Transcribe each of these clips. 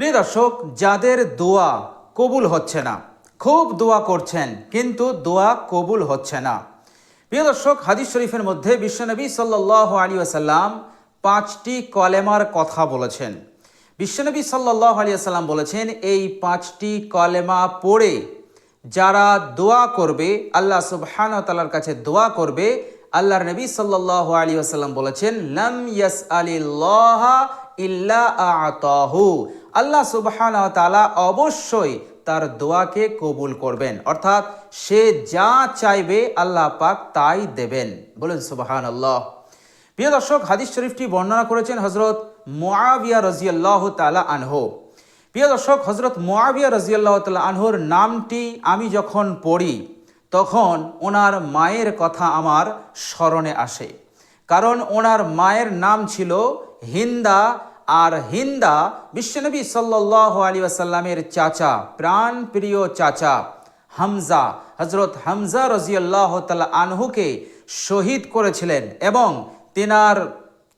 প্রিয় দর্শক, যাদের দোয়া কবুল হচ্ছে না, খুব দোয়া করছেন, কিন্তু দোয়া কবুল হচ্ছে না। প্রিয় দর্শক, হাদিস শরীফের মধ্যে বিশ্বনবী সাল্লাহ আলী আসাল্লাম পাঁচটি কলেমার কথা বলেছেন। বিশ্বনবী সাল্লাহ আলী আসাল্লাম বলেছেন, এই পাঁচটি কলেমা পড়ে যারা দোয়া করবে, আল্লাহ সুবহান তালার কাছে দোয়া করবে, আল্লাহর নবী সাল্লাহ আলী আসাল্লাম বলেছেন, লাম ইয়াস আলিল্লাহ ইল্লা আতাহু। আল্লাহ সুবহান তালা অবশ্যই তার দোয়াকে কবুল করবেন। অর্থাৎ সে যা চাইবে আল্লাহ পাক তাই দেবেন। বলেন সুবহান আল্লাহ প্রিয় দর্শক, হাদিস শরীফটি বর্ণনা করেছেন হজরত মোয়াবিয়া রাজিয়াল্লাহ তালা আনহো। প্রিয় দর্শক হজরত মোয়াবিয়া রাজিয়াল্লাহ তালা আনহোর নামটি আমি যখন পড়ি, তখন ওনার মায়ের কথা আমার স্মরণে আসে। কারণ ওনার মায়ের নাম ছিল হিন্দা আর হিন্দা বিশ্বনবী সাল্লাহ আলী আসাল্লামের চাচা প্রাণ প্রিয় চাচা হামজা হজরত হামজা রজিয়াল্লাহ তালা আনহুকে শহীদ করেছিলেন এবং তিনার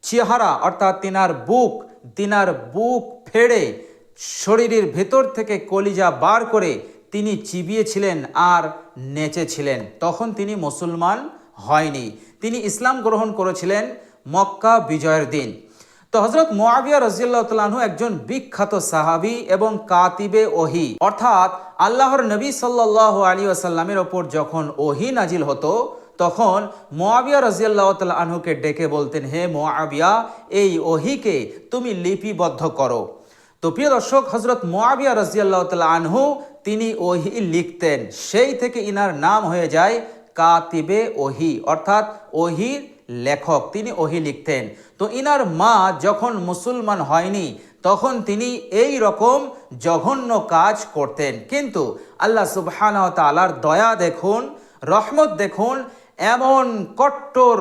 চেহারা অর্থাৎ তিনার বুক তিনার বুক ফেড়ে শরীরের ভেতর থেকে কলিজা বার করে তিনি চিবিয়েছিলেন আর নেচেছিলেন। তখন তিনি মুসলমান হয়নি। তিনি ইসলাম গ্রহণ করেছিলেন মক্কা বিজয়ের দিন। তো হজরত মোয়াবিয়া রাজিয়াল্লাহ তালাহু একজন বিখ্যাত সাহাবি এবং কাতিবে ওহি। অর্থাৎ আল্লাহর নবী সাল্লাহ আলী আসাল্লামের ওপর যখন ওহি নাজিল হতো, তখন মোয়াবিয়া রাজিয়াল্লাহ তাল আনহুকে ডেকে বলতেন, হে মোয়াবিয়া এই ওহিকে তুমি লিপিবদ্ধ করো। তো প্রিয় দর্শক হজরত মোয়াবিয়া রাজিয়াল্লাহ তাল আনহু তিনি ওহি লিখতেন। সেই থেকে ইনার নাম হয়ে যায় কাতিবে ওহি। অর্থাৎ ওহির লেখক, তিনি ওহি লিখতেন। তো ইনার মা যখন মুসলমান হয়নি, তখন তিনি এই রকম জঘন্য কাজ করতেন। কিন্তু আল্লাহ সুবহান তালার দয়া দেখুন, রহমত দেখুন, এমন কট্টর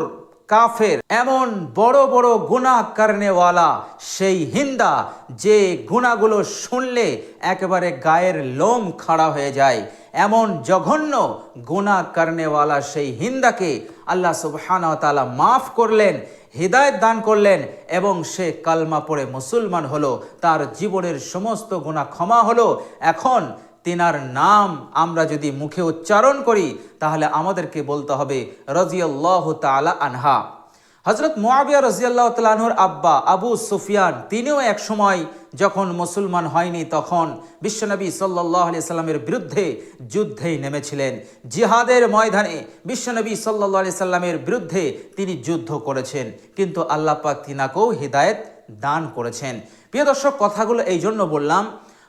কাফের, এমন বড় বড় গুণা কারণেওয়ালা সেই হিন্দা যে গুণাগুলো শুনলে একেবারে গায়ের লোম খাড়া হয়ে যায়। এমন জঘন্য গুণা কারণেওয়ালা সেই হিন্দাকে আল্লাহ সুবহান তালা মাফ করলেন, হৃদায়ত দান করলেন এবং সে কালমা পড়ে মুসলমান হলো, তার জীবনের সমস্ত গুণা ক্ষমা হলো। এখন তিনার নাম আমরা যদি মুখে উচ্চারণ করি, তাহলে আমাদেরকে বলতে হবে রাজিয়াল্লাহ তালা আনহা। হজরত মোয়াবিয়া রাজিয়াল্লাহ তালাহুর আব্বা আবু সুফিয়ান, তিনিও এক সময় যখন মুসলমান হয়নি তখন বিশ্বনবী সাল্লাহ আলি সাল্লামের বিরুদ্ধে যুদ্ধেই নেমেছিলেন। জিহাদের ময়দানে বিশ্বনবী সাল্লাহ আলি সাল্লামের বিরুদ্ধে তিনি যুদ্ধ করেছেন। কিন্তু আল্লাহ পাক তিনাকেও হৃদায়ত দান করেছেন। প্রিয় দর্শক, কথাগুলো এই জন্য বললাম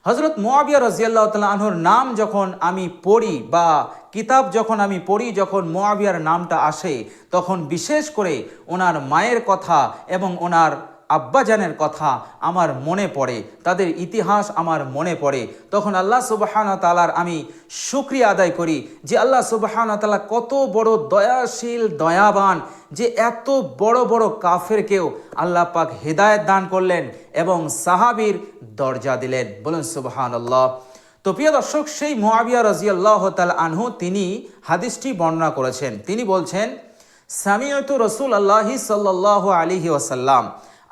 হজরত মোয়াবিয়া রাজিয়াল্লাহ তালাহর নাম যখন আমি পড়ি বা কিতাব যখন আমি পড়ি, যখন মোয়াবিয়ার নামটা আসে, তখন বিশেষ করে ওনার মায়ের কথা এবং ওনার আব্বাজানের কথা আমার মনে পড়ে, তাদের ইতিহাস আমার মনে পড়ে। তখন আল্লাহ সুবাহান তালার আমি সুক্রিয়া আদায় করি যে আল্লাহ সুবাহান তালা কত বড় দয়াশীল, দয়াবান, যে এত বড় বড় কাফেরকেও আল্লাহ পাক হেদায়ত দান করলেন এবং সাহাবির দরজা দিলেন। বলুন সুবাহান আল্লাহ তো প্রিয় দর্শক, সেই মোয়াবিয়া রাজিয়াল্লাহ তাল আনহু তিনি হাদিসটি বর্ণনা করেছেন। তিনি বলছেন সামিয়ত রসুল আল্লাহি সাল্লাহ আলিহি ওয়াসাল্লাম।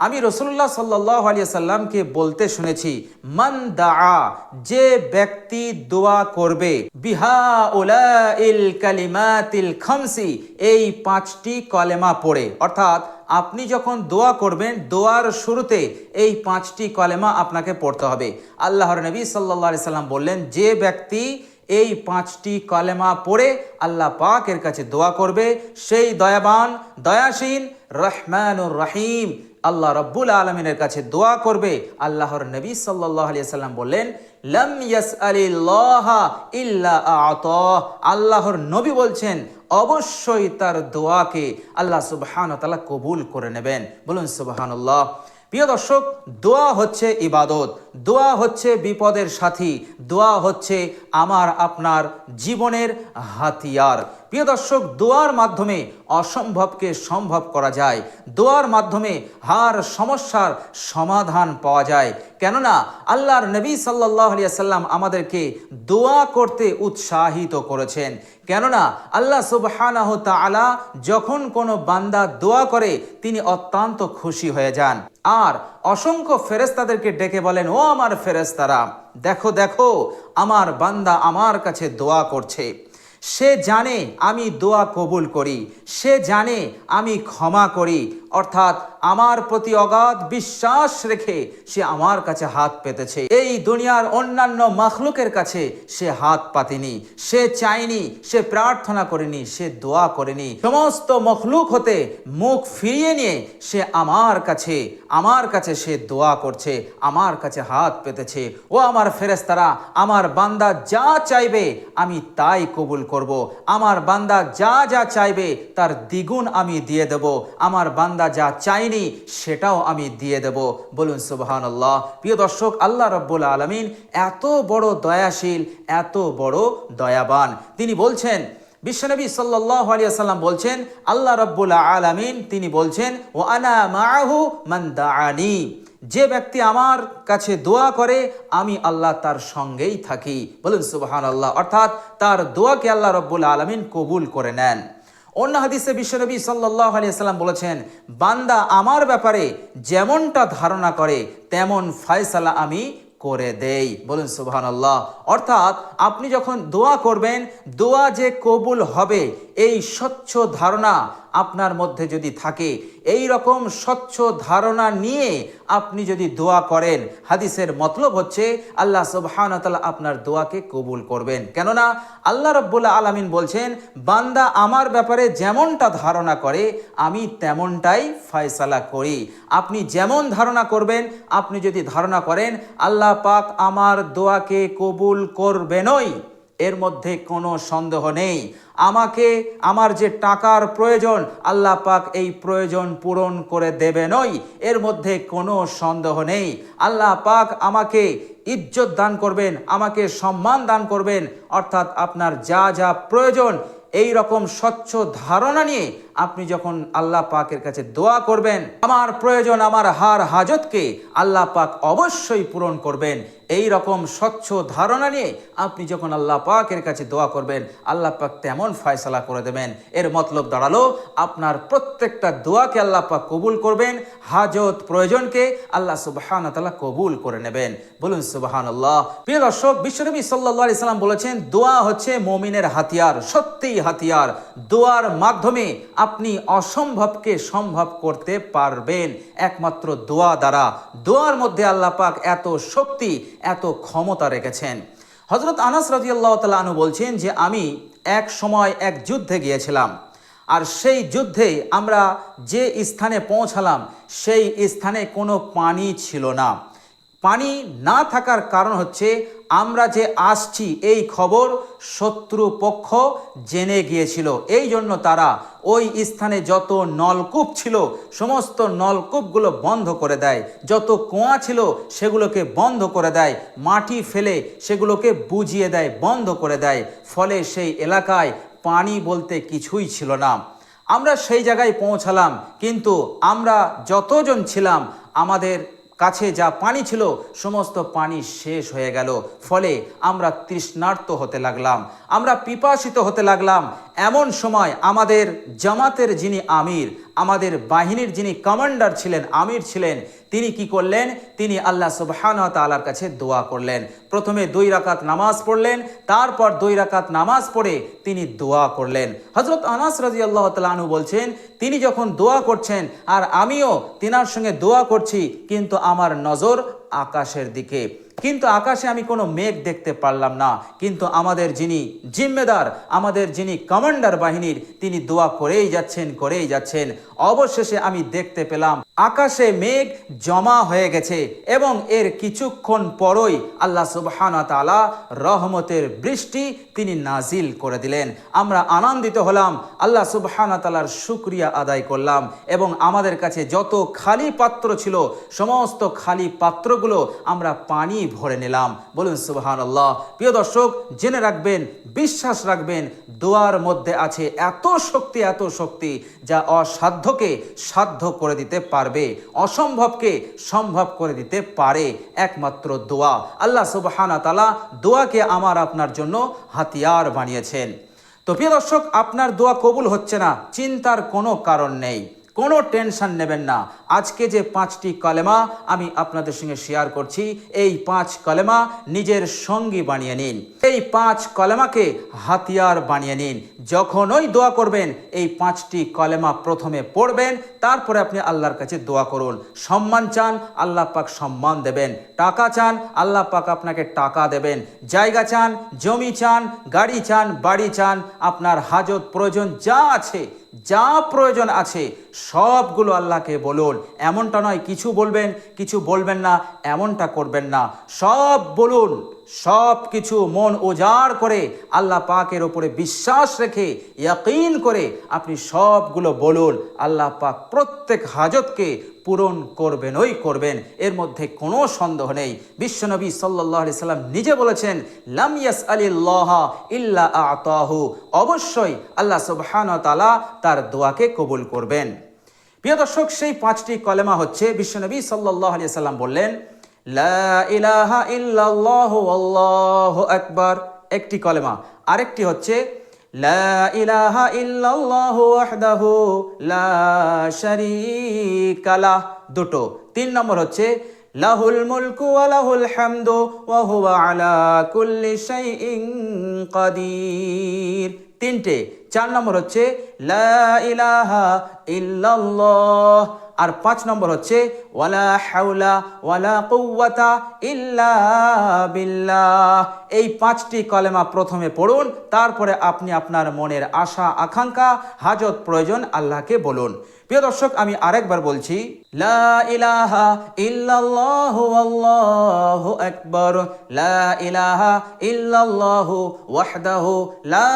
আমি রসুল্লাহ সাল্লাহ আলিয়া সাল্লামকে বলতে শুনেছি, মান দা যে ব্যক্তি দোয়া করবে, বিহা উলা ইল কালিমাতিল খামসি, এই পাঁচটি কলেমা পড়ে। অর্থাৎ আপনি যখন দোয়া করবেন, দোয়ার শুরুতে এই পাঁচটি কলেমা আপনাকে পড়তে হবে। আল্লাহর নবী সাল্লা সাল্লাম বললেন, যে ব্যক্তি এই পাঁচটি কলেমা পড়ে আল্লাহ পাকের কাছে দোয়া করবে, সেই দয়াবান দয়াসীন রহমানুর রহিম আল্লাহ রব্বুল আলমিনের কাছে দোয়া করবে। আল্লাহর নবী সাল্লাম বললেন, লম ইল্লা আল্লাহর নবী বলছেন, অবশ্যই তার দোয়াকে আল্লাহ সুবহান কবুল করে নেবেন। বলুন সুবহানুল্লাহ। প্রিয় দর্শক, দোয়া হচ্ছে ইবাদত। দোয়া হচ্ছে বিপদের সাথী, দোয়া হচ্ছে আমার আপনার জীবনের হাতিয়ার। প্রিয় দর্শক, দোয়ার মাধ্যমে অসম্ভবকে সম্ভব করা যায়। দোয়ার মাধ্যমে হার, সমস্যার সমাধান পাওয়া যায়। কেননা, আল্লাহর নবী সাল্লাহ সাল্লাম আমাদেরকে দোয়া করতে উৎসাহিত করেছেন। কেননা, আল্লাহ সুবহানাহ তাআলা যখন কোনো বান্দা দোয়া করে, তিনি অত্যন্ত খুশি হয়ে যান। আর অসংখ্য ফেরেস্তাদেরকে ডেকে বলেন, ও আমার ফেরেস্তারা দেখো দেখো, আমার বান্দা আমার কাছে দোয়া করছে। সে জানে আমি দোয়া কবুল করি, সে জানে আমি ক্ষমা করি। অর্থাৎ আমার প্রতি অগাধ বিশ্বাস রেখে সে আমার কাছে হাত পেতেছে। এই দুনিয়ার অন্যান্য মাখলুকের কাছে সে হাত পাতেনি। সে চায়নি, সে প্রার্থনা করেনি, সে দোয়া করেনি। সমস্ত মখলুক হতে মুখ ফিরিয়ে নিয়ে সে আমার কাছে আমার কাছে সে দোয়া করছে, আমার কাছে হাত পেতেছে। ও আমার ফেরেস্তারা আমার বান্দা যা চাইবে আমি তাই কবুল করব। আমার বান্দা যা যা চাইবে তার দ্বিগুণ আমি দিয়ে দেব। আমার বান্দা যা চাইনি সেটাও আমি দিয়ে দেব। বলুন সুবহান আল্লাহ প্রিয় দর্শক, আল্লাহ রব্বুল আলমিন এত বড় দয়াশীল, এত বড় দয়াবান। তিনি বলছেন বিশ্বনবী সাল্লাহ আলিয়াল্লাম বলছেন, আল্লাহ রব্বুল আলমিন তিনি বলছেন, ও আনা মাহু মান দাআনি। যে ব্যক্তি আমার কাছে দোয়া করে, আমি আল্লাহ তার সঙ্গেই থাকি। বলুন সুবহান আল্লাহ অর্থাৎ তার দোয়াকে আল্লাহ রব্বুল আলমিন কবুল করে নেন। অন্য হাদিসে বিশ্বনবী সাল্লাহ আলিয়াল্লাম বলেছেন, বান্দা আমার ব্যাপারে যেমনটা ধারণা করে, তেমন ফয়সালা আমি করে দেই। বলুন আল্লাহ অর্থাৎ আপনি যখন দোয়া করবেন, দোয়া যে কবুল হবে এই স্বচ্ছ ধারণা আপনার মধ্যে যদি থাকে, এই রকম স্বচ্ছ ধারণা নিয়ে আপনি যদি দোয়া করেন, হাদিসের মতলব হচ্ছে আল্লাহ সুবহান আপনার দোয়াকে কবুল করবেন। কেননা আল্লাহ রব্বুল্লাহ আলামিন বলছেন, বান্দা আমার ব্যাপারে যেমনটা ধারণা করে, আমি তেমনটাই ফয়সালা করি। আপনি যেমন ধারণা করবেন, আপনি যদি ধারণা করেন, আল্লাহ পাক আমার দোয়াকে কবুল করবেনই। এর মধ্যে কোনো সন্দেহ নেই। আমাকে আমার যে টাকার প্রয়োজন, আল্লাহ পাক এই প্রয়োজন পূরণ করে দেবেনই। এর মধ্যে কোনো সন্দেহ নেই। আল্লাহ পাক আমাকে ইজ্জত দান করবেন, আমাকে সম্মান দান করবেন। অর্থাৎ আপনার যা যা প্রয়োজন, এই রকম স্বচ্ছ ধারণা নিয়ে আপনি যখন আল্লাহ পাকের কাছে দোয়া করবেন, আমার প্রয়োজন, আমার হার হাজতকে আল্লাহ পাক অবশ্যই পূরণ করবেন। এই রকম স্বচ্ছ ধারণা নিয়ে আপনি যখন আল্লাহ পাকের কাছে দোয়া করবেন, আল্লাহ পাক তেমন ফয়সালা করে দেবেন। এর মতলব দাঁড়াল, আপনার প্রত্যেকটা দোয়াকে আল্লাহ পাক কবুল করবেন, হাজত প্রয়োজনকে আল্লাহ সুবাহান তালা কবুল করে নেবেন। বলুন সুবাহান আল্লাহ প্রিয় দর্শক, বিশ্বনবী সাল্লাহ সাল্লাম বলেছেন, দোয়া হচ্ছে মমিনের হাতিয়ার, সত্যিই হাতিয়ার। দোয়ার মাধ্যমে আপনি অসম্ভবকে সম্ভব করতে পারবেন। একমাত্র দোয়া দ্বারা। দোয়ার মধ্যে আল্লাহ পাক এত শক্তি, এত ক্ষমতা রেখেছেন। হজরত আনাস রাজিয়াল্লাহ তালু বলছেন যে, আমি এক সময় এক যুদ্ধে গিয়েছিলাম। আর সেই যুদ্ধে আমরা যে স্থানে পৌঁছালাম, সেই স্থানে কোনো পানি ছিল না। পানি না থাকার কারণ হচ্ছে আমরা যে আসছি, এই খবর শত্রু পক্ষ জেনে গিয়েছিল। এই জন্য তারা ওই স্থানে যত নলকূপ ছিল, সমস্ত নলকূপগুলো বন্ধ করে দেয়। যত কুয়া ছিল, সেগুলোকে বন্ধ করে দেয়। মাটি ফেলে সেগুলোকে বুঝিয়ে দেয়, বন্ধ করে দেয়। ফলে সেই এলাকায় পানি বলতে কিছুই ছিল না। আমরা সেই জায়গায় পৌঁছালাম, কিন্তু আমরা যতজন ছিলাম, আমাদের কাছে যা পানি ছিল, সমস্ত পানি শেষ হয়ে গেল। ফলে আমরা তৃষ্ণার্ত হতে লাগলাম। আমরা পিপাসিত হতে লাগলাম। এমন সময় আমাদের জামাতের যিনি আমির আমাদের বাহিনীর যিনি কমান্ডার ছিলেন, আমির ছিলেন, তিনি কি করলেন? তিনি আল্লাহ সুবহান তালার কাছে দোয়া করলেন। প্রথমে দুই রাকাত নামাজ পড়লেন, তারপর দুই রাকাত নামাজ পড়ে তিনি দোয়া করলেন। হজরত আনাস রাজি আল্লাহ তালু বলছেন, তিনি যখন দোয়া করছেন, আর আমিও তিনার সঙ্গে দোয়া করছি, কিন্তু আমার নজর আকাশের দিকে। কিন্তু আকাশে আমি কোনো মেঘ দেখতে পারলাম না। কিন্তু আমাদের যিনি জিম্মেদার, আমাদের যিনি কমান্ডার বাহিনীর, তিনি দোয়া করেই যাচ্ছেন করেই যাচ্ছেন। অবশেষে আমি দেখতে পেলাম, আকাশে মেঘ জমা হয়ে গেছে এবং এর কিছুক্ষণ পরই আল্লাহ সুবহান তালা রহমতের বৃষ্টি তিনি নাজিল করে দিলেন। আমরা আনন্দিত হলাম, আল্লাহ সুবহান তালার শুক্রিয়া আদায় করলাম এবং আমাদের কাছে যত খালি পাত্র ছিল, সমস্ত খালি পাত্রগুলো আমরা পানি ভরে নিলাম। বলুন সুবহান আল্লাহ প্রিয় দর্শক, জেনে রাখবেন, বিশ্বাস রাখবেন, দোয়ার মধ্যে আছে এত শক্তি এত শক্তি যা অসাধ্যকে সাধ্য করে দিতে পারবে, অসম্ভবকে সম্ভব করে দিতে পারে। একমাত্র দোয়া। আল্লাহ সুবহানা তালা দোয়াকে আমার আপনার জন্য হাতিয়ার বানিয়েছেন। তো প্রিয় দর্শক, আপনার দোয়া কবুল হচ্ছে না, চিন্তার কোনো কারণ নেই। কোনো টেনশন নেবেন না। আজকে যে পাঁচটি কলেমা আমি আপনাদের সঙ্গে শেয়ার করছি, এই পাঁচ কলেমা নিজের সঙ্গী বানিয়ে নিন। এই পাঁচ কলেমাকে হাতিয়ার বানিয়ে নিন। যখনই দোয়া করবেন, এই পাঁচটি কলেমা প্রথমে পড়বেন, তারপরে আপনি আল্লাহর কাছে দোয়া করুন। সম্মান চান, আল্লাহ পাক সম্মান দেবেন। টাকা চান, আল্লাহ পাক আপনাকে টাকা দেবেন। জায়গা চান, জমি চান, গাড়ি চান, বাড়ি চান, আপনার হাজত, প্রয়োজন যা আছে যা প্রয়োজন আছে সবগুলো আল্লাহকে বলুন। এমনটা নয়, কিছু বলবেন কিছু বলবেন না, এমনটা করবেন না। সব বলুন সব কিছু মন উজাড় করে আল্লাহ পাকের ওপরে বিশ্বাস রেখে, ইয়াকিন করে আপনি সবগুলো বলুন। আল্লাহ পাক প্রত্যেক হাজতকে পূরণ করবেন, ওই করবেন। এর মধ্যে কোনো সন্দেহ নেই। বিশ্বনবী সাল্লাহ আলি সাল্লাম নিজে বলেছেন লামিয়াস আলিল্লাহ ইল্লা আতাহু। অবশ্যই আল্লাহ সুবহান তালা তার দোয়াকে কবুল করবেন। প্রিয় দর্শক, সেই পাঁচটি কলেমা হচ্ছে বিশ্বনবী সাল্লাহ আলি সাল্লাম বললেন, লা ইলাহা ইল্লাল্লাহু আকবার। একটি কলেমা। আরেকটি হচ্ছে ইলাহা ইল্লাল্লাহু ওয়াহদাহু লা শারীকা লাহ। দুটো। তিন নম্বর হচ্ছে, লাহুল মুলকু ওয়া লাহুল হামদু ওয়া আলা কুল্লি শাইইন কাদির। তিনটে। চার নম্বর হচ্ছে, লা ইলাহা ইল্লাল্লাহ। আর পাঁচ নম্বর হচ্ছে ওয়ালা হাওলা ওয়ালা ইল্লা এই পাঁচটি কলেমা প্রথমে পড়ুন, তারপরে আপনি আপনার মনের আশা, আকাঙ্ক্ষা, হাজত প্রয়োজন আল্লাহকে বলুন। প্রিয় দর্শক, আমি আরেকবার বলছি, লা ইলাহা লা ইলাহা লা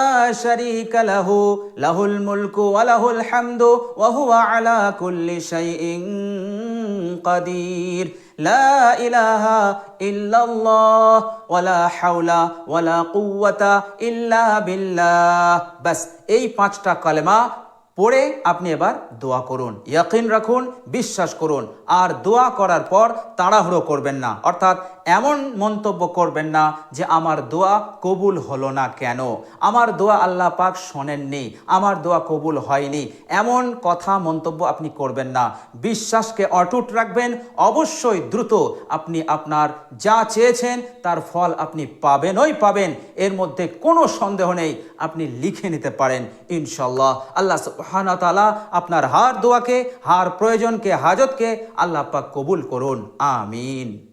লাহুল মুলকু ওয়া হামদু ওয়া হুয়া আলা কুল্লি শাইইন কাদির। إله إلا الله ولا حول ولا قوة إلا بالله بس এই পাঁচটা কালেমা পড়ে আপনি এবার দোয়া করুন, ইয়াকিন রাখুন, বিশ্বাস করুন। আর দোয়া করার পর তাড়াহুড়ো করবেন না। অর্থাৎ এমন মন্তব্য করবেন না যে আমার দোয়া কবুল হলো না কেন। আমার দোয়া আল্লাহ পাক শোনেননি, আমার দোয়া কবুল হয়নি। এমন কথা মন্তব্য আপনি করবেন না। বিশ্বাসকে অটুট রাখবেন, অবশ্যই দ্রুত আপনি আপনার যা চেয়েছেন তার ফল আপনি পাবেনই পাবেন। এর মধ্যে কোনো সন্দেহ নেই, আপনি লিখে নিতে পারেন ইনশাল্লাহ আল্লাহ তাআলা আপনার হার দোয়াকে, হার প্রয়োজনকে, হাজতকে আল্লাহ পাক কবুল করুন। আমিন।